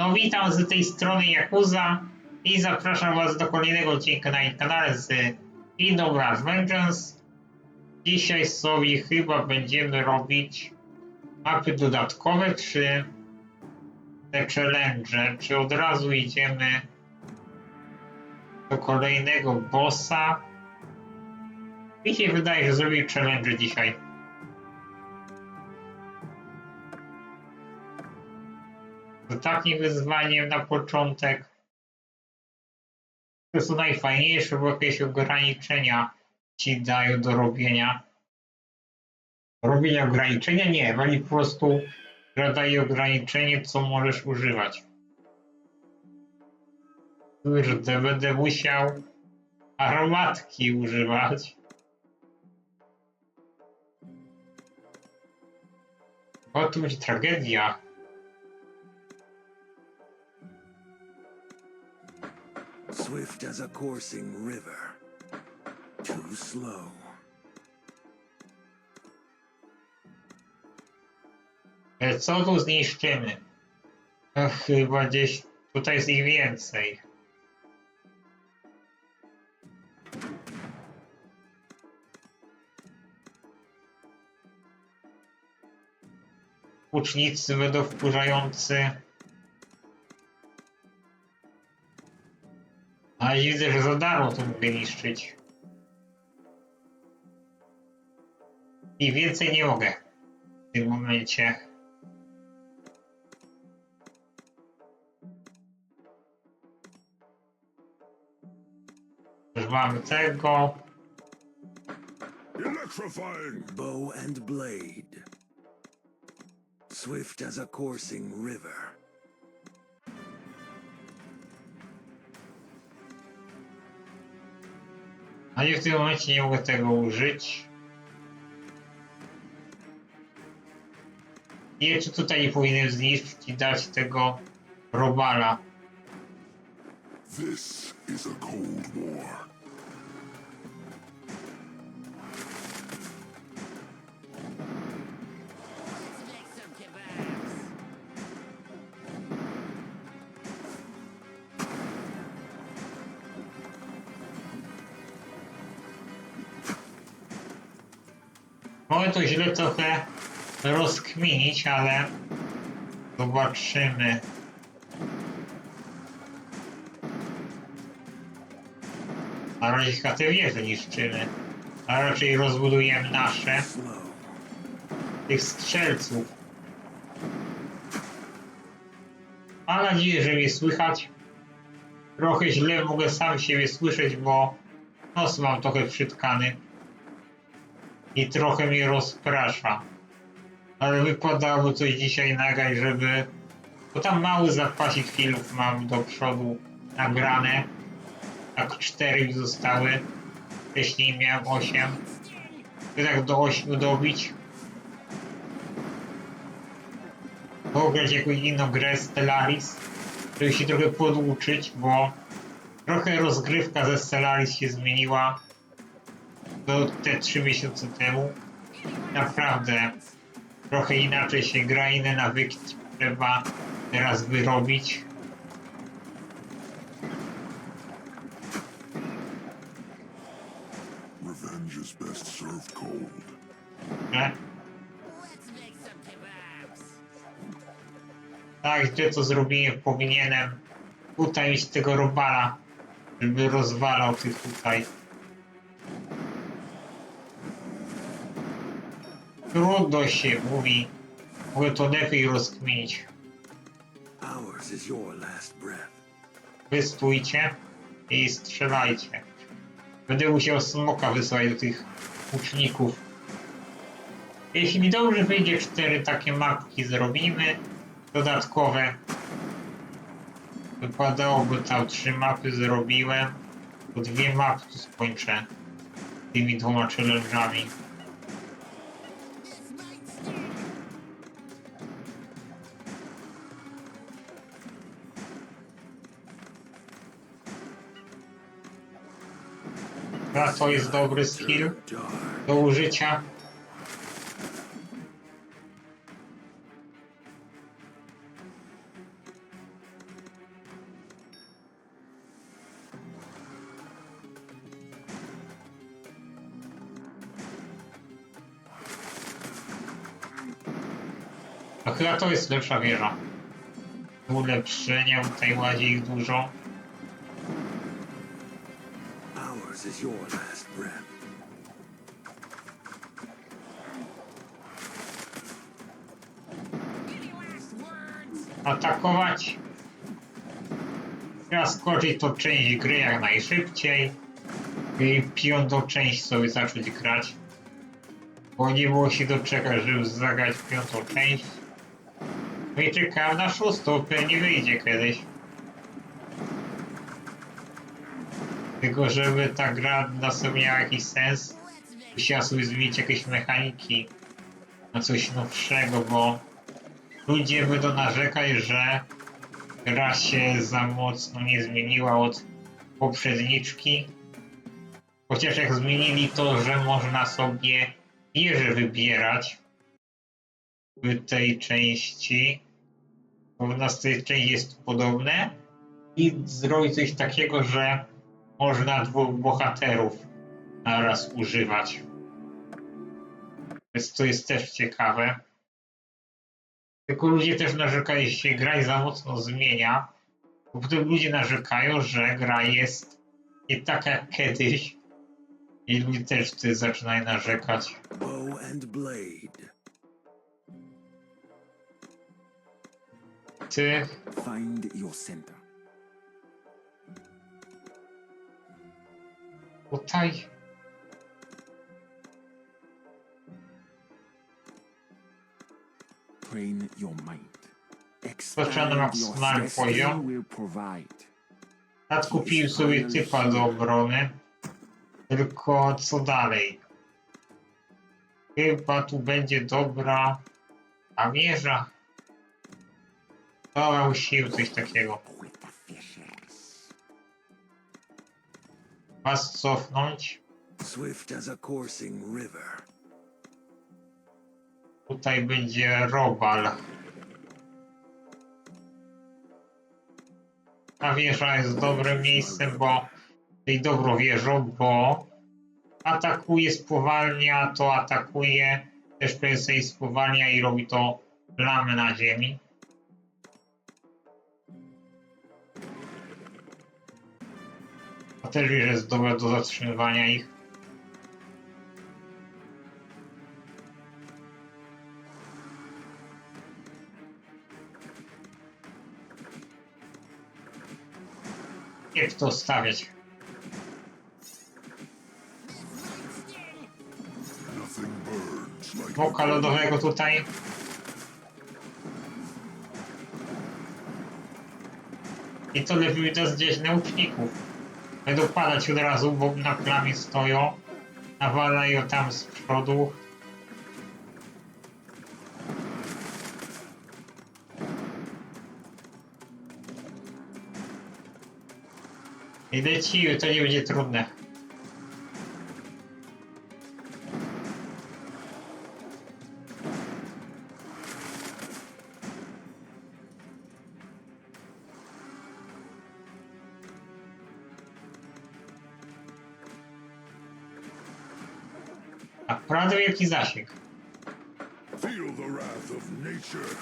No witam z tej strony Yakuza i zapraszam was do kolejnego odcinka na kanale z Kingdom Hearts Vengeance. Dzisiaj sobie chyba będziemy robić mapy dodatkowe, czy te challenge, czy od razu idziemy do kolejnego bossa. Mi się wydaje, że zrobię challenge dzisiaj. Takim wyzwaniem na początek. To są najfajniejsze, bo jakieś ograniczenia ci dają do robienia. Robienia ograniczenia? Nie, wali po prostu, daje ograniczenie, co możesz używać. Kurde, będę musiał aromatki używać. O, tu będzie tragedia. Swift as a coursing river. Too slow. E, Co tu zniszczymy? Ach, chyba gdzieś tutaj jest ich więcej. Łucznicy będą wkurzający. A widzę, że za darmo to mogę niszczyć. I więcej nie mogę w tym momencie. Już mamy tego. Electrifying! Bow and blade. Swift as a coursing river. A nie w tym momencie nie mogę tego użyć. I jeszcze tutaj nie powinienem zniszczyć i dać tego robala. This is a Cold War. Mogę to źle trochę rozkminić, ale zobaczymy. A razie chyba te wieże niszczymy. A raczej rozbudujemy nasze, tych strzelców. Mam nadzieję, że mnie słychać. Trochę źle mogę sam siebie słyszeć, bo nos mam trochę przytkany i trochę mnie rozprasza. Ale wypadało coś dzisiaj nagrać, żeby... Bo tam mały zapasik filmów mam do przodu nagrane. Tak cztery zostały. Wcześniej miałem osiem. Chcę tak do ośmiu dobić. Pograć jakąś inną grę Stellaris, żeby się trochę poduczyć, bo trochę rozgrywka ze Stellaris się zmieniła do te trzy miesiące temu. Naprawdę trochę inaczej się gra, inne nawyki trzeba teraz wyrobić. Revenge is best served cold. Tak, gdzie to zrobiłem, powinienem tutaj mieć tego robala, żeby rozwalał tych tutaj. Trudno się mówi. Mogę to lepiej rozkminić. Ours is your last breath. Wy stójcie i strzelajcie. Będę musiał smoka wysłać do tych łuczników. Jeśli mi dobrze wyjdzie, cztery takie mapki zrobimy, dodatkowe. Wypadałoby tam trzy mapy zrobiłem, to dwie mapy tu skończę tymi dwoma challenge'ami. to jest dobry skill do użycia. A chyba to jest lepsza wieża. Ulepszenia tutaj łazi ich dużo. Ours is your last breath. Atakować. Trzeba skoczyć tą część gry jak najszybciej. I piątą część sobie zacząć grać. Bo nie było się doczekać, żeby zagrać piątą część. No i czekałem na szóstą, pewnie wyjdzie kiedyś. Tylko żeby ta gra dla sobie miała jakiś sens, musiała sobie zmienić jakieś mechaniki na coś nowszego, bo ludzie będą narzekać, że gra się za mocno nie zmieniła od poprzedniczki. Chociaż jak zmienili to, że można sobie wieże wybierać w tej części, bo w nas tej części jest podobne i zrobić coś takiego, że można dwóch bohaterów naraz używać. Więc to jest też ciekawe. Tylko ludzie też narzekają, że się gra za mocno zmienia. Bo potem ludzie narzekają, że gra jest nie taka jak kiedyś. I ludzie też wtedy zaczynają narzekać. Bow and blade. Ty, Find your center. Tutaj. Train your mind. Expand your will provide. Nadkupiłem sobie typa do obrony. Tylko co dalej? Chyba tu będzie dobra wieża. Dobra, sił coś takiego. Was cofnąć. Swift as a coursing river. Tutaj będzie robal. Ta wieża jest dobrym miejscem, bo tej dobrą wieżą, bo atakuje, spowalnia, to atakuje, też PSA spowalnia i robi to plamy na ziemi. A wieża jest dobra do zatrzymywania ich. Jak to stawiać? Smoka lodowego tutaj. I to lepiej widać gdzieś na łuczników. Będą padać od razu, bo na plamie stoją. Nawalają tam z przodu. I leci, to nie będzie trudne. Naprawdę wielki zasięg. Feel the wrath of nature.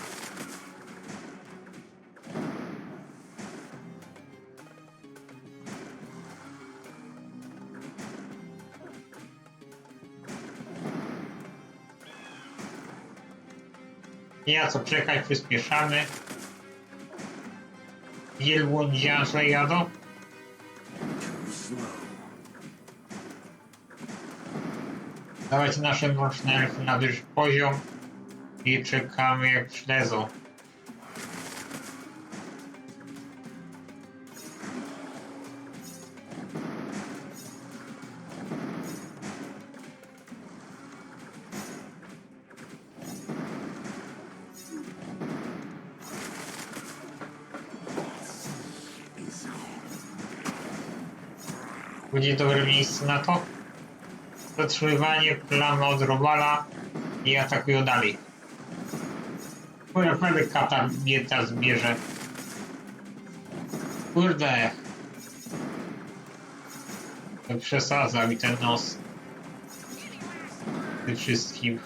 Nie ma co czekać, przyspieszamy. Wielbłądziarze jadą. Dawajcie nasze elfy na wyższy poziom i czekamy jak przylezą. Będzie dobre miejsce na to. Zatrzymywanie plamy od robala i atakują dalej. Bo naprawdę kata bieta zbierze. Kurde. To przesadzał i ten nos. Tym wszystkim.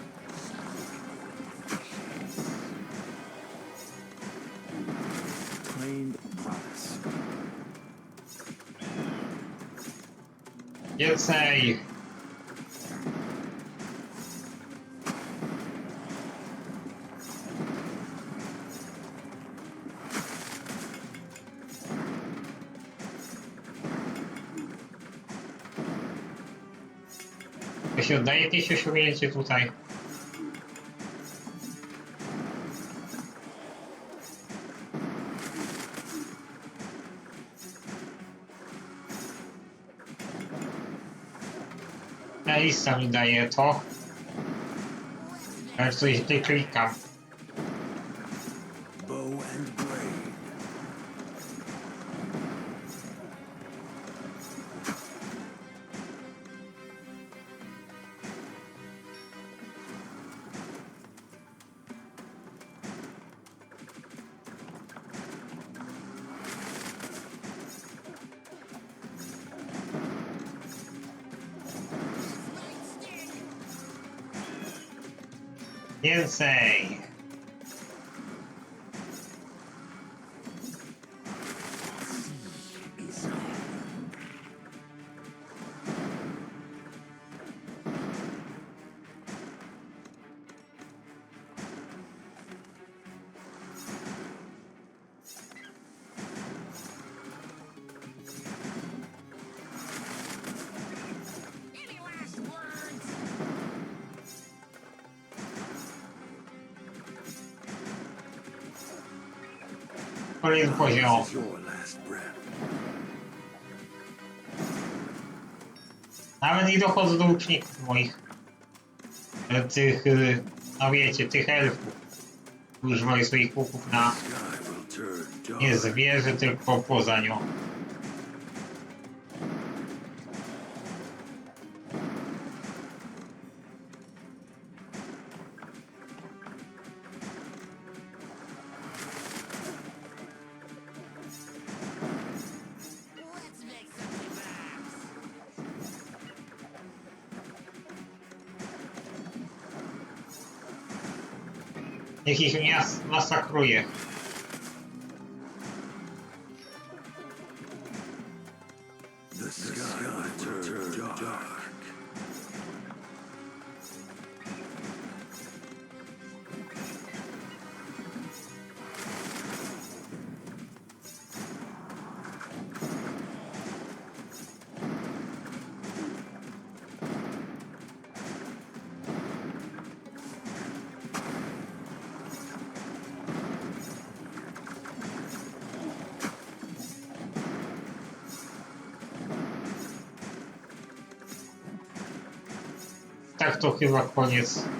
Więcej! To się oddaje jakieś osiągnięcie tutaj. Na lista mi daje to. Ale coś tutaj klikam. Więcej! Is Kolejny poziom. Nawet nie dochodzę do uczniów moich. Tych, y, no wiecie, tych elfów. Używali swoich łuków na nie zwierzę, tylko poza nią. Niech ich mias masakruje. Tak to chyba koniec.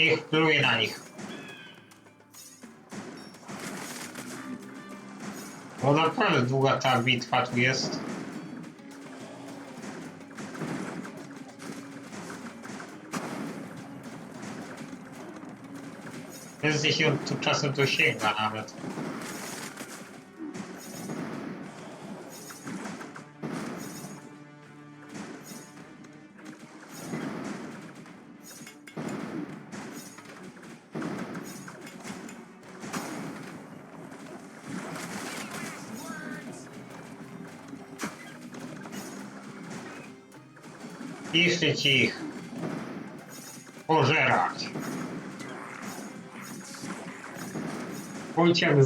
Niech pluje na nich. Bo naprawdę długa ta bitwa tu jest. Więc jeśli on tu czasem to sięga nawet. Niszczyć ich. Pożerać. Bądź jak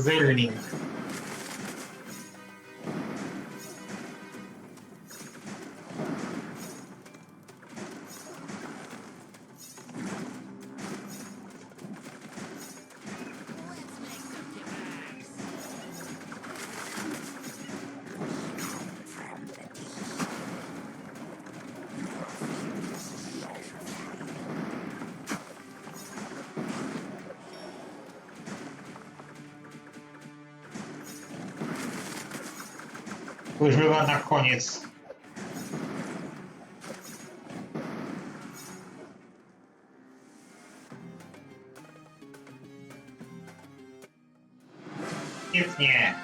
Chyba na koniec. Świetnie.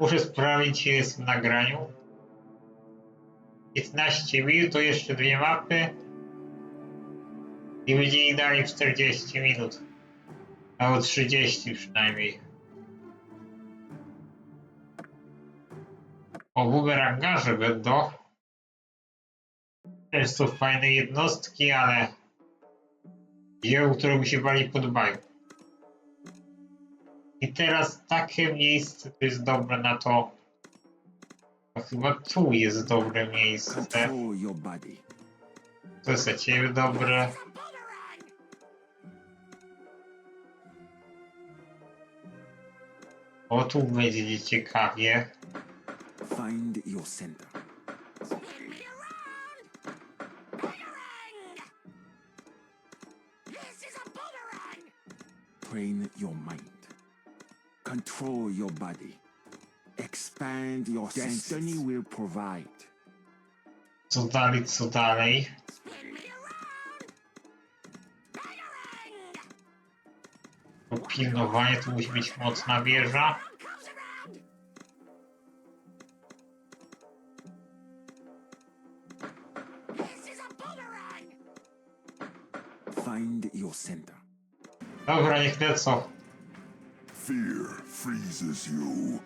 Muszę sprawdzić, czy jest w nagraniu. 15 minut, to jeszcze dwie mapy. I będzie dalej 40 minut. Albo 30 przynajmniej. O bumerangarze będą. Też są fajne jednostki, ale dzieł, które mi się bardziej podobają. I teraz takie miejsce to jest dobre na to. To chyba tu jest dobre miejsce. To jest dla ciebie dobre. O tu będzie ciekawie. Find your center. Spin me around! Boomerang! This is a boomerang! Train your mind. Control your body. Expand your senses. Destiny will provide. Co dalej, co dalej? Pilnowanie, tu musi być mocna wieża. Find your center. Dobra, niech lecą. Fear freezes you.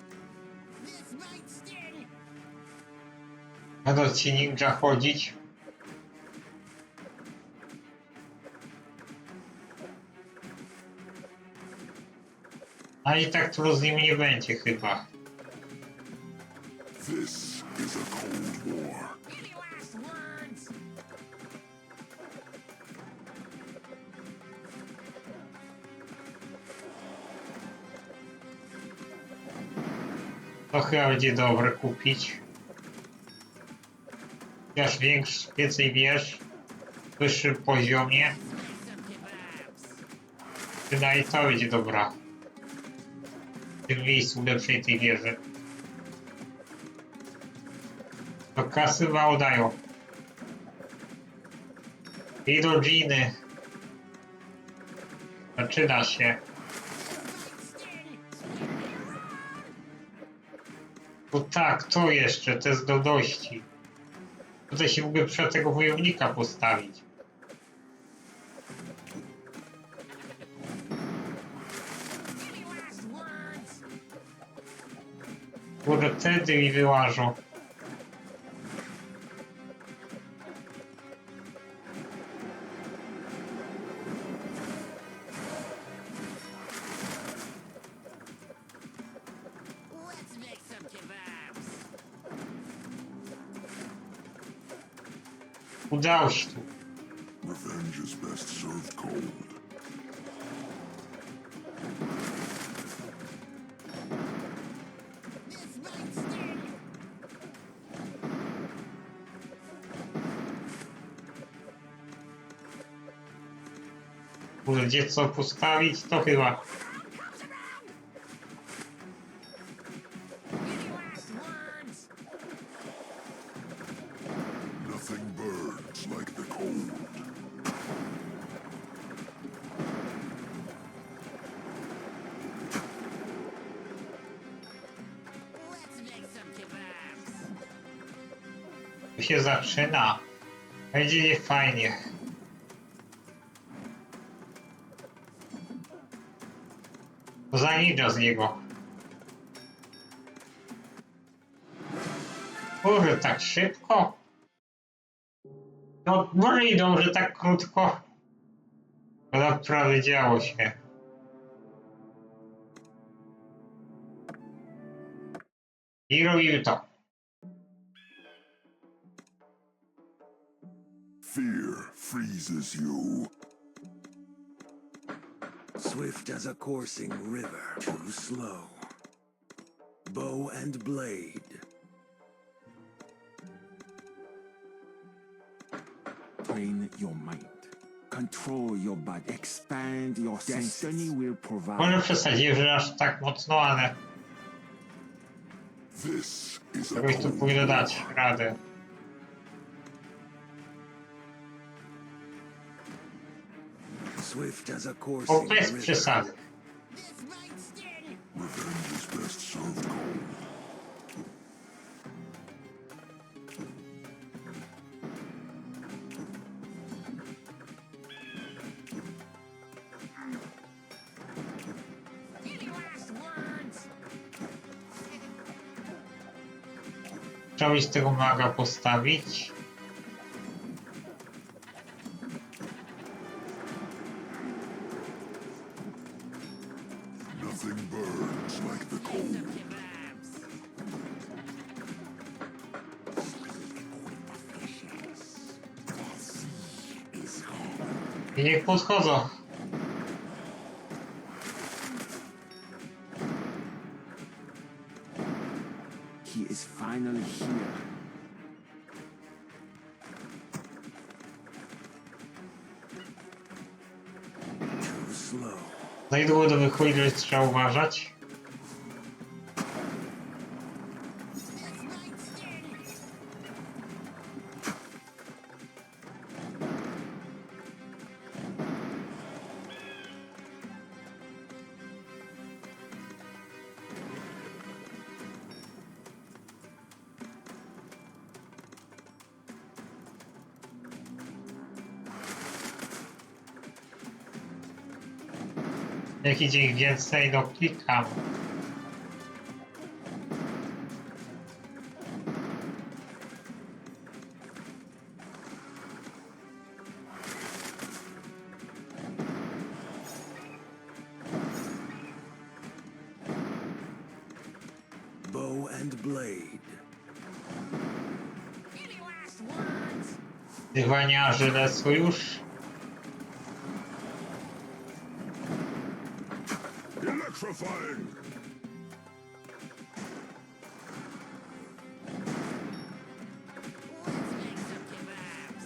Będą ci ninja chodzić. A i tak trudno z nimi nie będzie chyba. This is a cold war. To chyba będzie dobre kupić. Chociaż większy, więcej wiesz, w wyższym poziomie, przynajmniej to będzie dobra. W tym miejscu lepszej tej wieży. To kasy mało dają. Idą dżiny. Zaczyna się. No tak, to jeszcze, te zdolności. Tutaj się mógłby przed tego wojownika postawić. Może wtedy mi wyłażą. Let's make some kebabs! Udało się gdzie co postawić, to chyba. Comes around! Any last Za z niego. Boże, tak szybko? No, może idą, że tak krótko. To naprawdę działo się. I robimy to. Fear freezes you. Swift as a coursing river. Too slow. Bow and blade. Train your mind. Control your body. Expand your senses. Destiny will provide. Może przesadziłem, że aż tak mocno, ale This is a jakoś tu cold powinno dać radę. Swift as a O. Revenge is best served cold. Any last words? Trzeba by z tego maga postawić. Niech podchodzą. He is finally here. Too slow. Za niedługo do wychodzi, że trzeba uważać. Jak idzie ich więcej, no klikam. Bow and blade. Any last words? Dywaniarzy lecą już. Electrifying! Let's make some kebabs.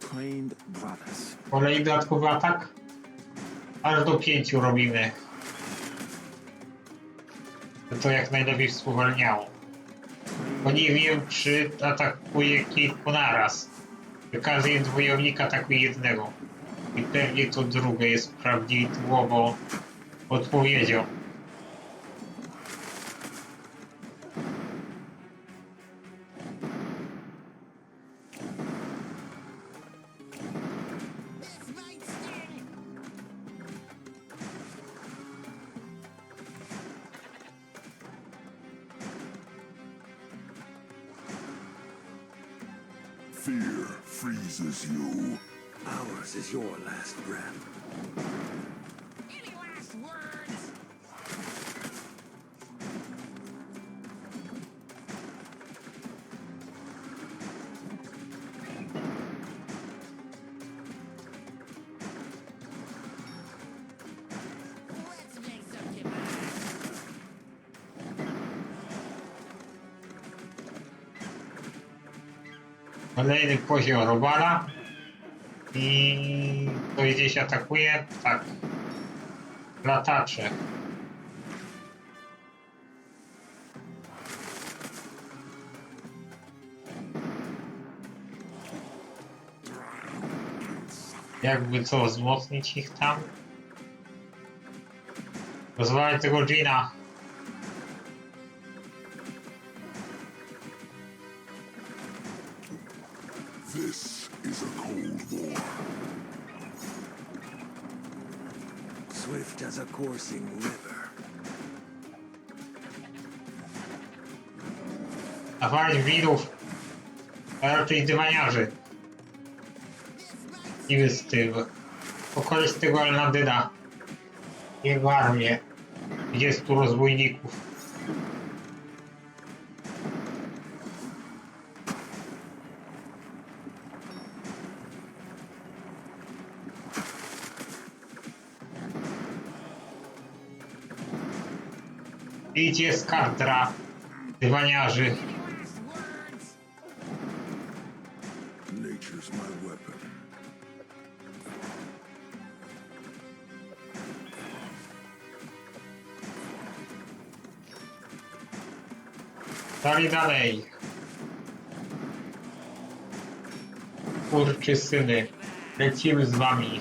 Trained brothers. Kolej dodatkowy atak. Aż do pięciu robimy. To jak najlepiej spowalniało. Bo nie wiem, czy atakuje kilku naraz. Każdy wojownik atakuje jednego. I pewnie to drugie jest prawidłowo odpowiedzią. Fear freezes you. Ours is your last breath. Kolejny poziom robala. I to gdzieś atakuje? Tak. Latacze. Jakby co, wzmocnić ich tam? Rozwalać tego Gina. Coursing river. Nawalić widów. A raczej dywaniarzy. I z tym. Pokonać tego Alnadyna. Jego armię. 20 rozbójników. Idzie z kadra dywaniarzy. Dalej, dalej. Kurczy syny. Lecimy z wami.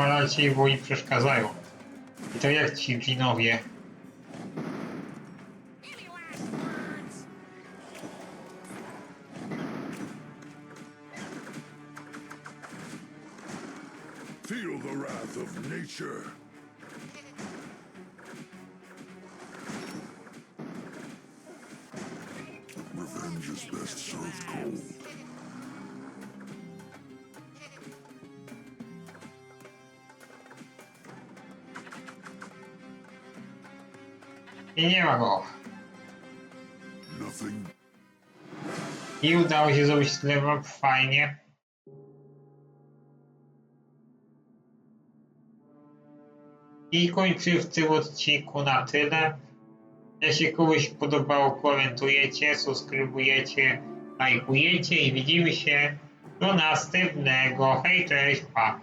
Nawalacie, bo im przeszkadzają. I to jak ci winowie. Feel the wrath of nature. Revenge is best served cold. I nie ma go. I udało się zrobić map fajnie. I kończę w tym odcinku na tyle. Jeśli komuś podobało, komentujecie, subskrybujecie, lajkujecie i widzimy się do następnego. Hej, cześć, pa!